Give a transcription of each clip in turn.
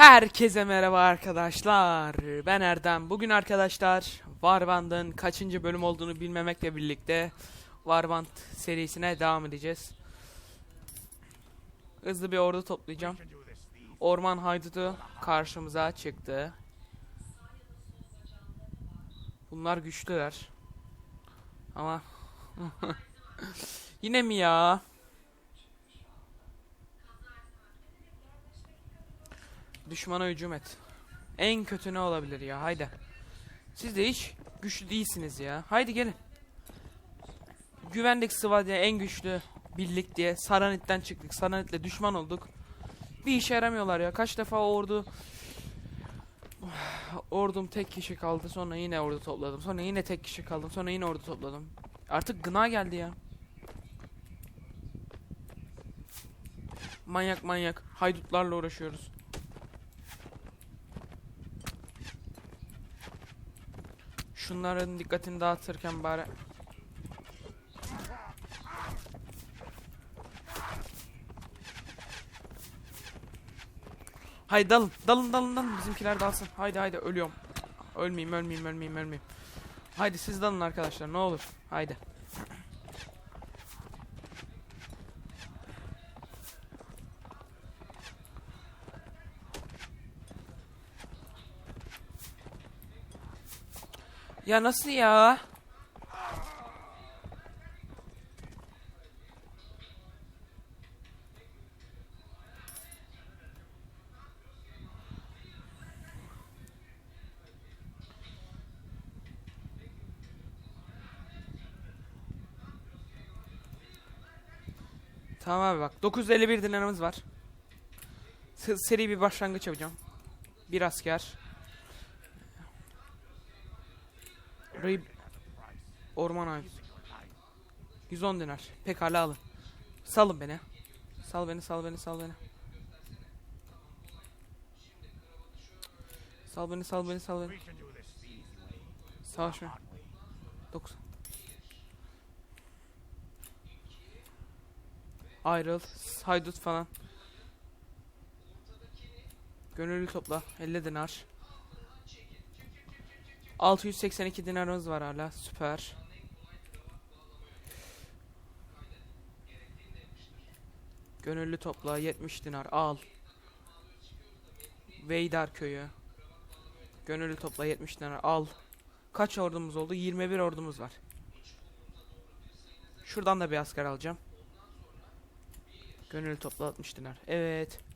Herkese merhaba arkadaşlar. Ben Erdem. Bugün arkadaşlar Warband'ın kaçıncı bölüm olduğunu bilmemekle birlikte Warband serisine devam edeceğiz. Hızlı bir ordu toplayacağım. Orman haydutu karşımıza çıktı. Bunlar güçlüler. Ama yine mi ya? Düşmana hücum et. En kötü ne olabilir ya? Haydi. Siz de hiç güçlü değilsiniz ya. Haydi gelin. Güvendik Sıva diye en güçlü birlik diye Saranit'ten çıktık. Saranit'le düşman olduk. Bir işe yaramıyorlar ya. Kaç defa ordu ordum tek kişi kaldı. Sonra yine ordu topladım. Sonra yine tek kişi kaldım. Sonra yine ordu topladım. Artık gına geldi ya. Manyak manyak haydutlarla uğraşıyoruz. Şunların dikkatini dağıtırken bari. Haydi dalın, dalın, dalın, dalın. Bizimkiler dalsın. Haydi, haydi, ölüyorum. Ölmeyeyim, ölmeyeyim, ölmeyeyim, ölmeyeyim. Haydi siz dalın arkadaşlar, ne olur. Haydi. Ya nasıl ya? Tamam abi bak 951 dinarımız var. S- seri bir başlangıç yapacağım. Bir asker. Rib Orman ağacı. 110 dinar. Pekala alın. Salın beni. Sal beni, sal beni, sal beni. Sal beni, sal beni, sal beni. Savaşma. 90. Ayrıl, haydut falan. Gönüllü topla. 50 dinar. 682 dinarımız var hala. Süper. Gönüllü topla 70 dinar al. Veydar köyü. Gönüllü topla 70 dinar al. Kaç ordumuz oldu? 21 ordumuz var. Şuradan da bir asker alacağım. Gönüllü topla 60 dinar. Evet.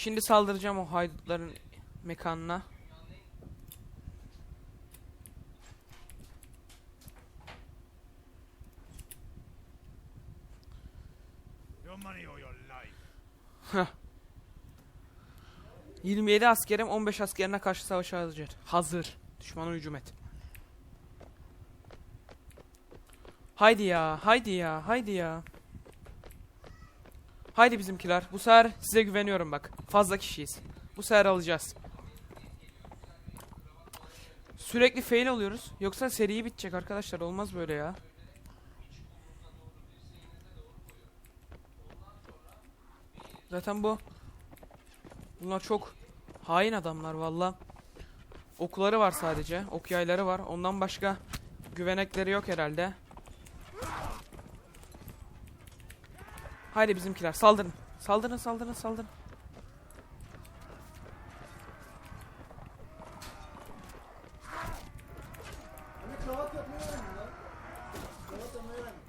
Şimdi saldıracağım o haydutların mekanına. Life. 27 askerim 15 askerine karşı savaşa hazır. Hazır. Düşmana hücum et. Haydi ya, haydi ya, haydi ya. Haydi bizimkiler. Bu sefer size güveniyorum bak. Fazla kişiyiz. Bu sefer alacağız. Sürekli fail oluyoruz. Yoksa seriyi bitecek arkadaşlar. Olmaz böyle ya. Zaten bu Bunlar çok hain adamlar valla. Okları var sadece. Ok yayları var. Ondan başka güvenekleri yok herhalde. Haydi bizimkiler saldırın. Saldırın saldırın saldırın.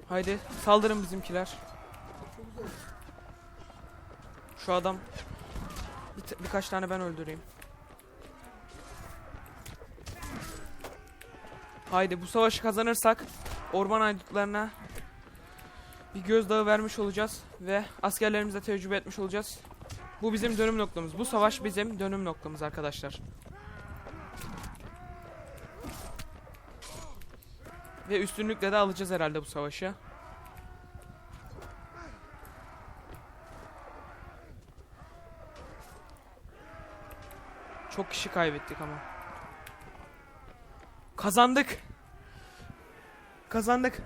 Haydi saldırın bizimkiler. Şu adam bir birkaç tane ben öldüreyim. Haydi bu savaşı kazanırsak orman aydutlarına bir gözdağı vermiş olacağız ve askerlerimize tecrübe etmiş olacağız. Bu bizim dönüm noktamız. Bu savaş bizim dönüm noktamız arkadaşlar. Ve üstünlükle de alacağız herhalde bu savaşı. Çok kişi kaybettik ama. Kazandık. Kazandık.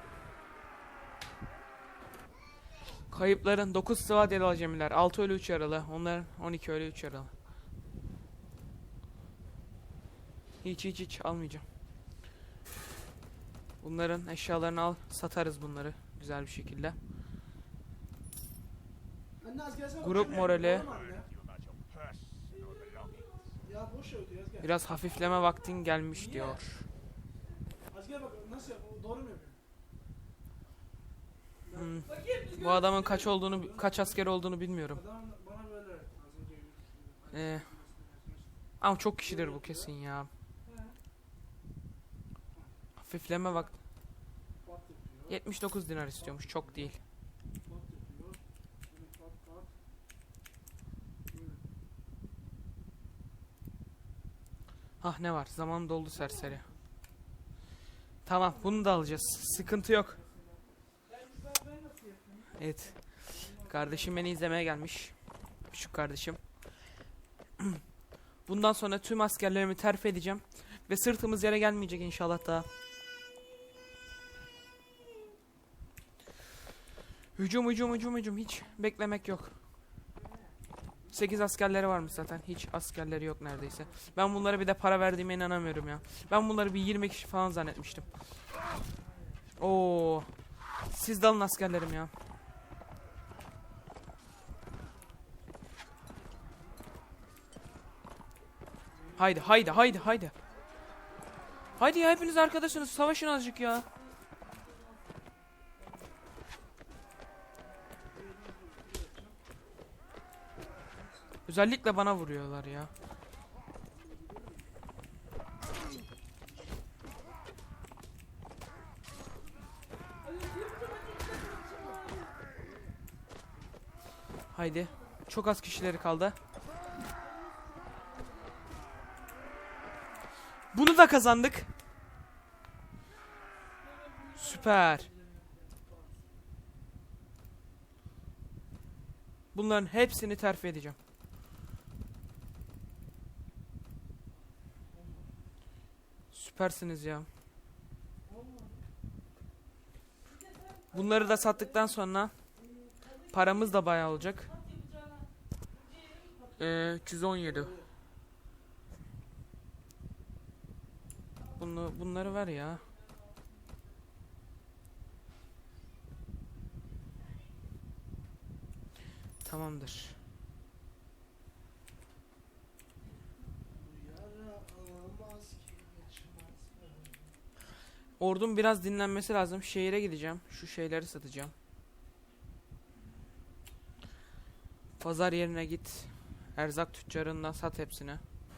Kayıpların 9 Sıvadyalı acemiler, 6 ölü 3 yaralı. Onların 12 ölü 3 yaralı. Hiç hiç hiç almayacağım. Bunların eşyalarını al, satarız bunları güzel bir şekilde. Grup morali. Biraz hafifleme vaktin gelmiş diyor. Az gel bak nasıl yap? Doğru mu yapıyor? Hmm. Bu adamın kaç olduğunu, kaç asker olduğunu bilmiyorum. Ee, ama çok kişidir bu kesin ya. Hafifleme yapıyor. 79 dinar istiyormuş. Çok değil. Hah ne var? Zaman doldu serseri. Tamam bunu da alacağız. Sıkıntı yok. Evet. Kardeşim beni izlemeye gelmiş. Küçük kardeşim. Bundan sonra tüm askerlerimi terfi edeceğim. Ve sırtımız yere gelmeyecek inşallah daha. Hücum hücum hücum hücum hiç beklemek yok. 8 askerleri varmış zaten. Hiç askerleri yok neredeyse. Ben bunlara bir de para verdiğime inanamıyorum ya. Ben bunları bir 20 kişi falan zannetmiştim. Oo. Siz dalın askerlerim ya. Haydi haydi haydi haydi. Haydi ya hepiniz arkadaşınız savaşın azıcık ya. Özellikle bana vuruyorlar ya. Haydi. Çok az kişileri kaldı. Bunu da kazandık. Süper. Bunların hepsini terfi edeceğim. Süpersiniz ya. Bunları da sattıktan sonra paramız da bayağı olacak. Ee, 317. Bunu, bunları ver ya. Tamamdır. Ordum biraz dinlenmesi lazım. Şehire gideceğim. Şu şeyleri satacağım. Pazar yerine git. Erzak tüccarından sat hepsini.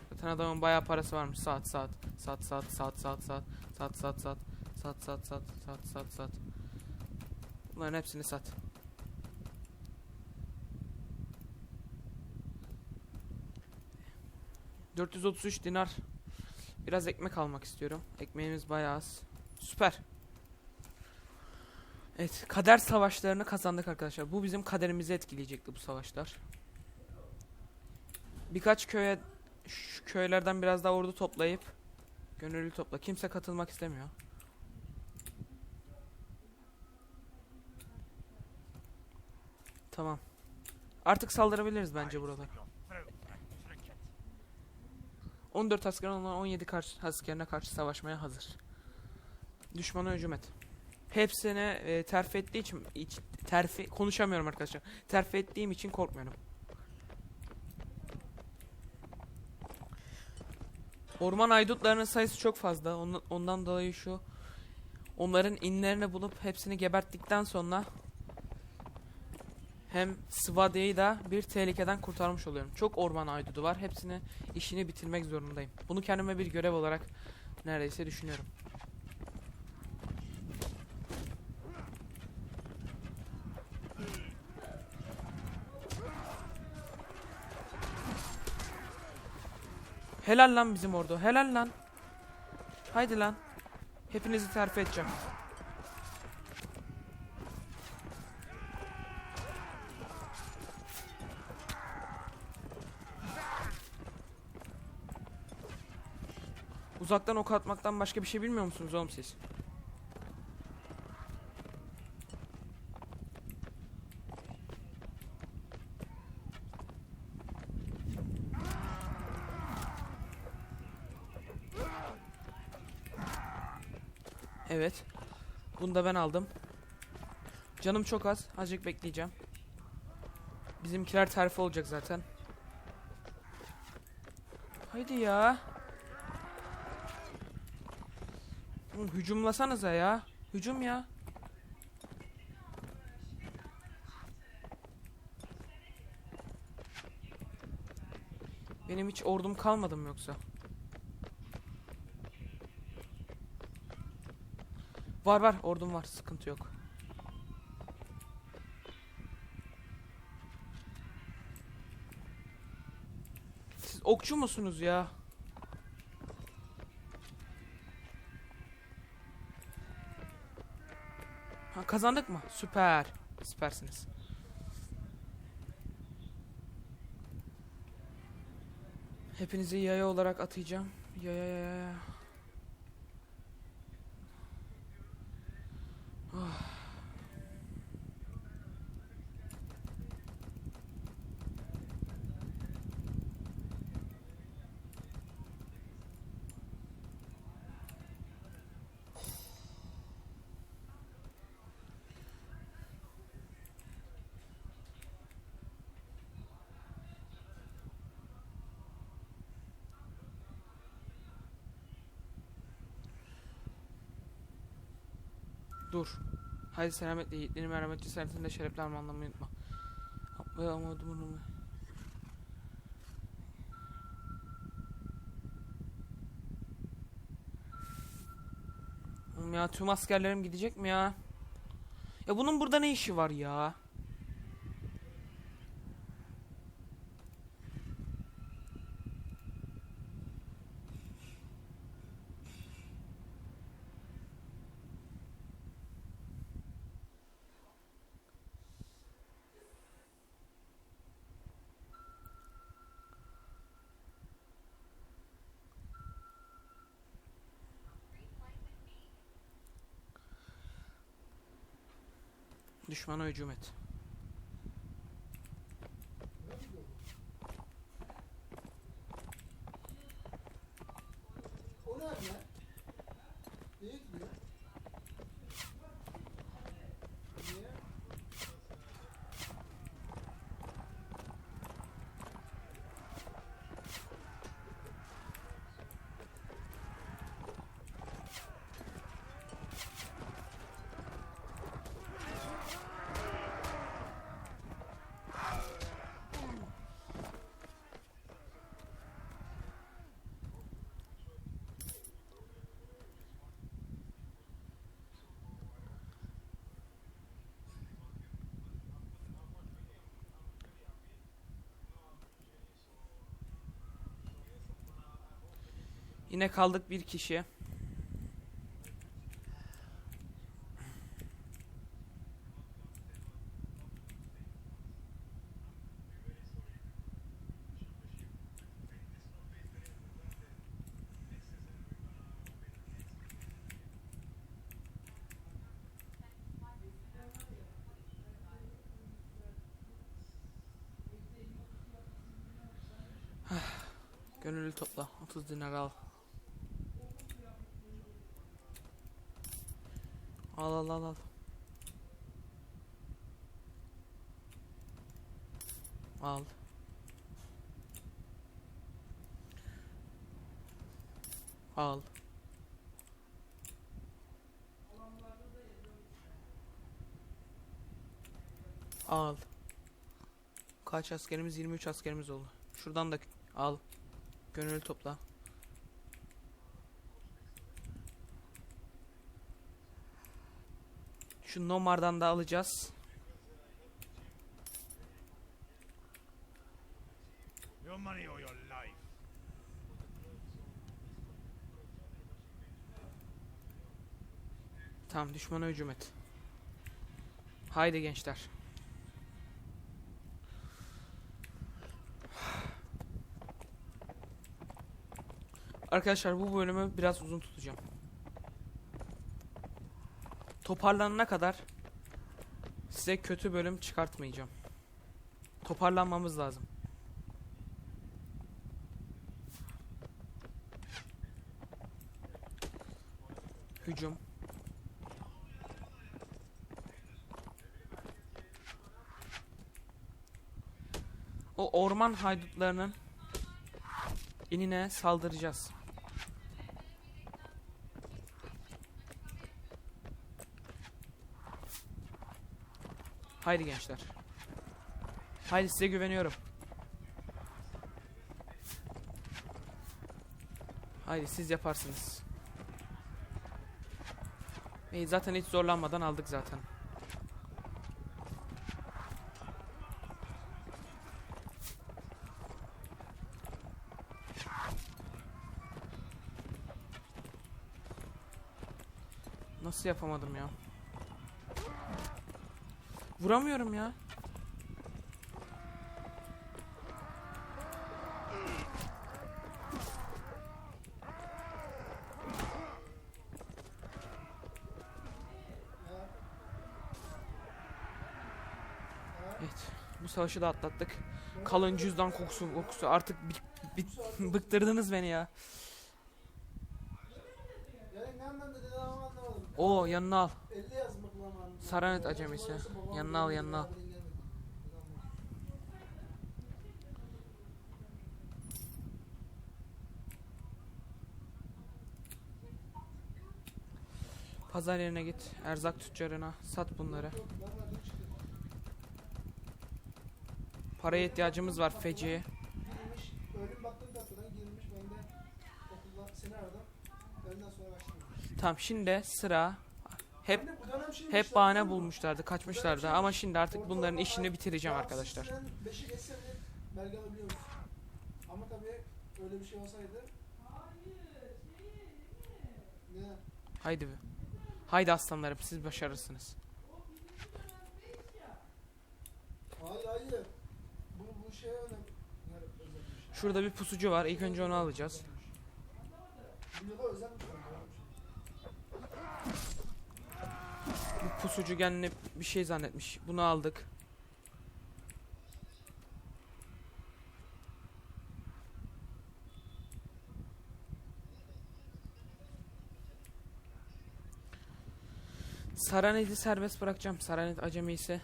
Zaten adamın bayağı parası varmış. Saat saat. Saat saat saat saat saat. Saat saat saat. Saat saat saat. Saat saat saat. Bunların hepsini sat. ...433 dinar... ...biraz ekmek almak istiyorum. Ekmeğimiz bayağı az. Süper. Evet, kader savaşlarını kazandık arkadaşlar. Bu bizim kaderimizi etkileyecekti bu savaşlar. Birkaç köye şu köylerden biraz daha ordu toplayıp gönüllü topla. Kimse katılmak istemiyor. Tamam. Artık saldırabiliriz bence buralar. Your throat, trinket. 14 asker olan 17 karşı, askerine karşı savaşmaya hazır. Düşmana hücum et. Hepsine e, terfi ettiği için iç, terfi konuşamıyorum arkadaşlar. Terfi ettiğim için korkmuyorum. Orman aydutlarının sayısı çok fazla. Ondan, dolayı şu onların inlerini bulup hepsini geberttikten sonra hem Svadia'yı da bir tehlikeden kurtarmış oluyorum. Çok orman aydudu var. Hepsini işini bitirmek zorundayım. Bunu kendime bir görev olarak neredeyse düşünüyorum. Helal lan bizim ordu. Helal lan. Haydi lan. Hepinizi terfi edeceğim. Uzaktan ok atmaktan başka bir şey bilmiyor musunuz oğlum siz? Evet. Bunu da ben aldım. Canım çok az. Azıcık bekleyeceğim. Bizimkiler terfi olacak zaten. Haydi ya. Hücumlasanıza ya. Hücum ya. Benim hiç ordum kalmadı mı yoksa? Var var ordum var sıkıntı yok. Siz okçu musunuz ya? Ha, kazandık mı? Süper. Süpersiniz. Hepinizi yaya olarak atayacağım. Yaya yaya yaya. Dur. Haydi selametle yiğitlerin merhametli senetinde şerefli armağanlamayı unutma. Ve amadumun umu- Oğlum ya tüm askerlerim gidecek mi ya? Ya bunun burada ne işi var ya? Düşmana hücum et. Yine kaldık bir kişi. Gönüllü topla. 30 dinar al. Al al al al. Al. Al. Kaç askerimiz? 23 askerimiz oldu. Şuradan da al. Gönüllü topla. Şu Nomar'dan da alacağız. Tamam düşmana hücum et. Haydi gençler. Arkadaşlar bu bölümü biraz uzun tutacağım toparlanana kadar size kötü bölüm çıkartmayacağım. Toparlanmamız lazım. Hücum. O orman haydutlarının inine saldıracağız. Haydi gençler. Haydi size güveniyorum. Haydi siz yaparsınız. İyi zaten hiç zorlanmadan aldık zaten. Nasıl yapamadım ya? Vuramıyorum ya. Evet. Bu savaşı da atlattık. Kalın cüzdan kokusu kokusu artık bi- bi- bıktırdınız beni ya. Oo yanına al. 50 yazmak lan anlamadım. Saranet acemisi. Yanına al, yanına al. Pazar yerine git. Erzak tüccarına sat bunları. Paraya ihtiyacımız var feci. Tamam şimdi sıra hep hep bahane bulmuşlardı, kaçmışlardı ama şimdi artık bunların işini bitireceğim arkadaşlar. Ama tabii öyle bir şey olsaydı. Haydi be. Haydi aslanlarım siz başarırsınız. Hayır hayır. Bu, bu şey önemli. Şurada bir pusucu var. İlk önce onu alacağız. Pusucu kendini bir şey zannetmiş. Bunu aldık. Saranet'i serbest bırakacağım. Saranet acemi ise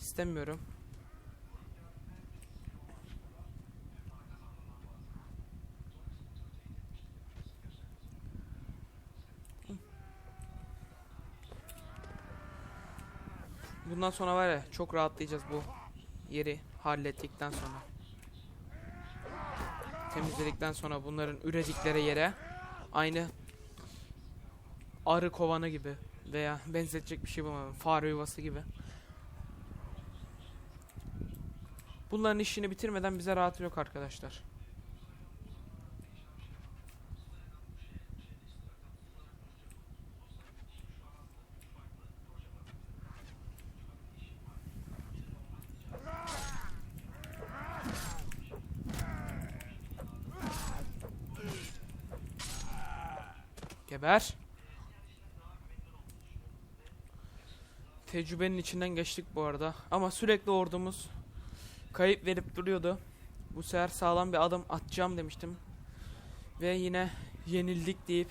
istemiyorum. Bundan sonra var ya çok rahatlayacağız bu yeri hallettikten sonra. Temizledikten sonra bunların üredikleri yere aynı arı kovanı gibi veya benzetecek bir şey bulamadım. Fare yuvası gibi. Bunların işini bitirmeden bize rahat yok arkadaşlar. Geber. Tecrübenin içinden geçtik bu arada. Ama sürekli ordumuz kayıp verip duruyordu. Bu sefer sağlam bir adım atacağım demiştim. Ve yine yenildik deyip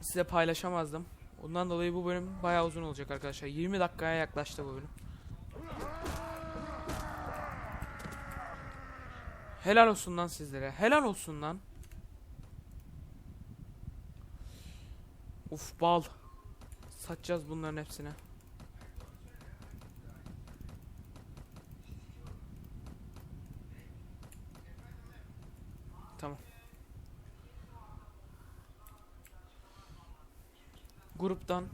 size paylaşamazdım. Ondan dolayı bu bölüm bayağı uzun olacak arkadaşlar. 20 dakikaya yaklaştı bu bölüm. Helal olsun lan sizlere. Helal olsun lan. Uf bal. Satacağız bunların hepsini. Tamam. Gruptan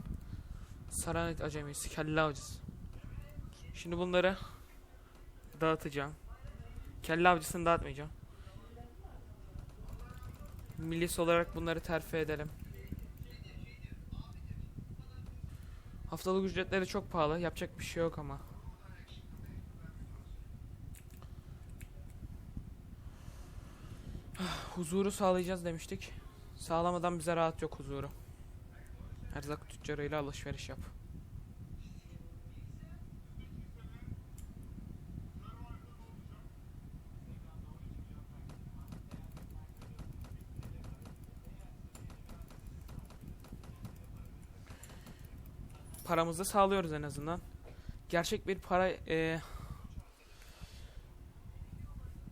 Saranet acemisi kelle avcısı. Şimdi bunları dağıtacağım. Kelle avcısını dağıtmayacağım. Milis olarak bunları terfi edelim. Haftalık ücretleri çok pahalı. Yapacak bir şey yok ama. Huzuru sağlayacağız demiştik. Sağlamadan bize rahat yok huzuru. Erzak tüccarıyla alışveriş yap. Paramızı sağlıyoruz en azından. Gerçek bir para e,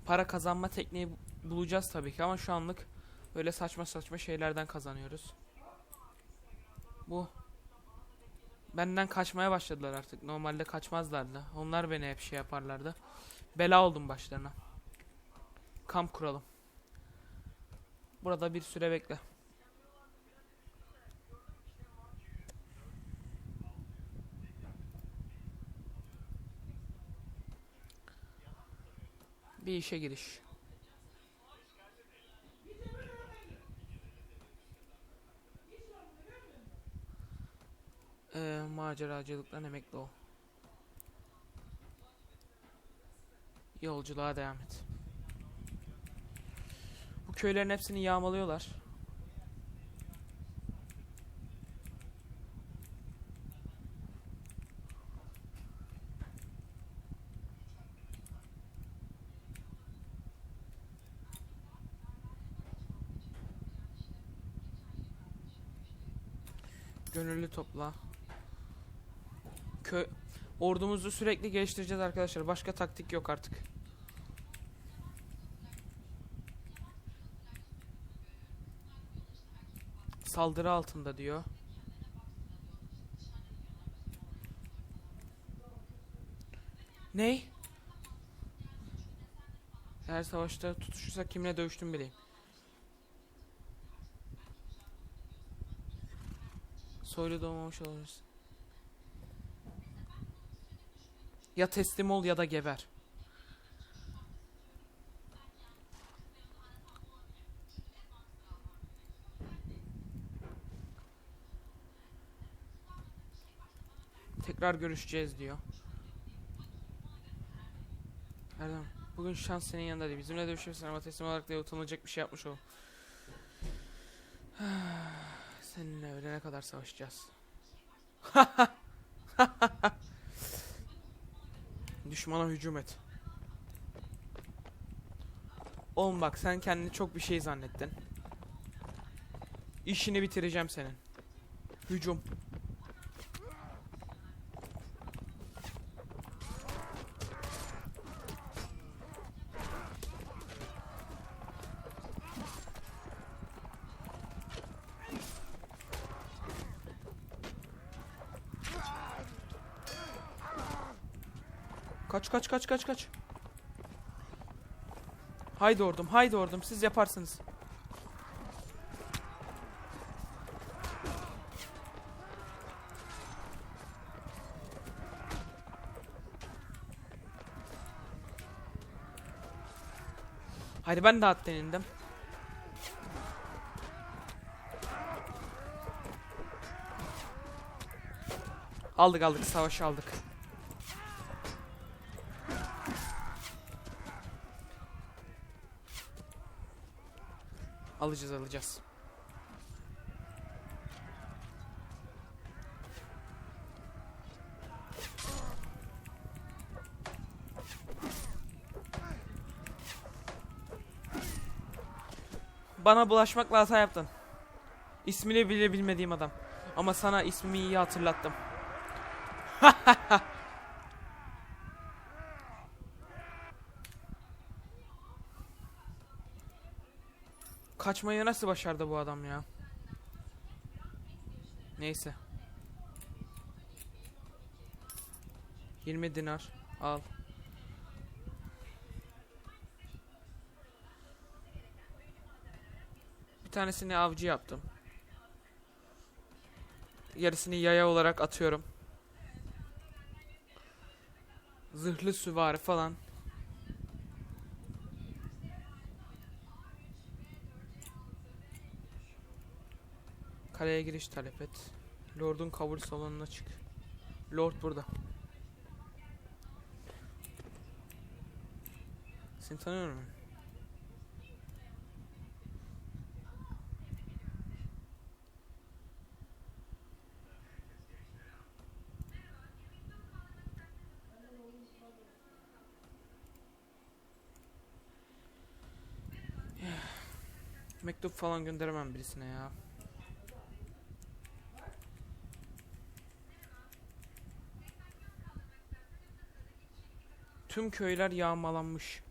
para kazanma tekniği bu- bulacağız tabii ki ama şu anlık böyle saçma saçma şeylerden kazanıyoruz. Bu benden kaçmaya başladılar artık. Normalde kaçmazlardı. Onlar beni hep şey yaparlardı. Bela oldum başlarına. Kamp kuralım. Burada bir süre bekle. Bir işe giriş. Ee, maceracılıktan emekli ol. Yolculuğa devam et. Bu köylerin hepsini yağmalıyorlar. Gönüllü topla. Köy ordumuzu sürekli geliştireceğiz arkadaşlar. Başka taktik yok artık. Saldırı altında diyor. Ney? Eğer savaşta tutuşursak kimle dövüştüm bileyim. Soylu doğmamış oluruz. Ya teslim ol ya da geber. Tekrar görüşeceğiz diyor. Erdem, bugün şans senin yanında değil. Bizimle dövüşürsen ama teslim olarak diye utanılacak bir şey yapmış ol. Seninle ölene kadar savaşacağız. Düşmana hücum et. Oğlum bak sen kendini çok bir şey zannettin. İşini bitireceğim senin. Hücum. Kaç kaç kaç kaç kaç. Haydi ordum, haydi ordum. Siz yaparsınız. Haydi ben de attan indim. Aldık aldık savaşı aldık. Alacağız alacağız. Bana bulaşmakla hata yaptın. İsmini bile bilmediğim adam. Ama sana ismimi iyi hatırlattım. Kaçmayı nasıl başardı bu adam ya? Neyse. 20 dinar al. Bir tanesini avcı yaptım. Yarısını yaya olarak atıyorum. Zırhlı süvari falan. Kaleye giriş talep et. Lord'un kabul salonuna çık. Lord burada. Seni tanıyorum. Mektup falan gönderemem birisine ya. Tüm köyler yağmalanmış.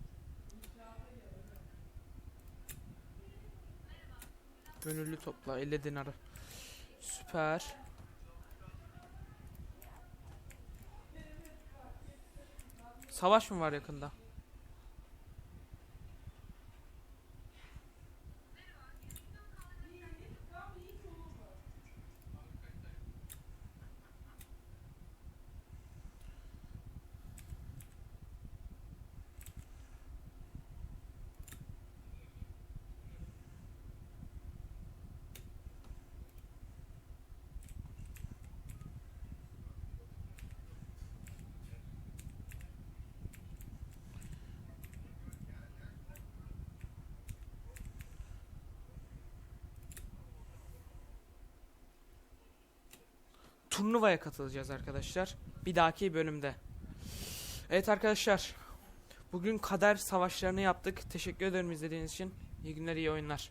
Gönüllü topla 50 dinarı. Süper. Savaş mı var yakında? Turnuvaya katılacağız arkadaşlar. Bir dahaki bölümde. Evet arkadaşlar. Bugün kader savaşlarını yaptık. Teşekkür ederim izlediğiniz için. İyi günler, iyi oyunlar.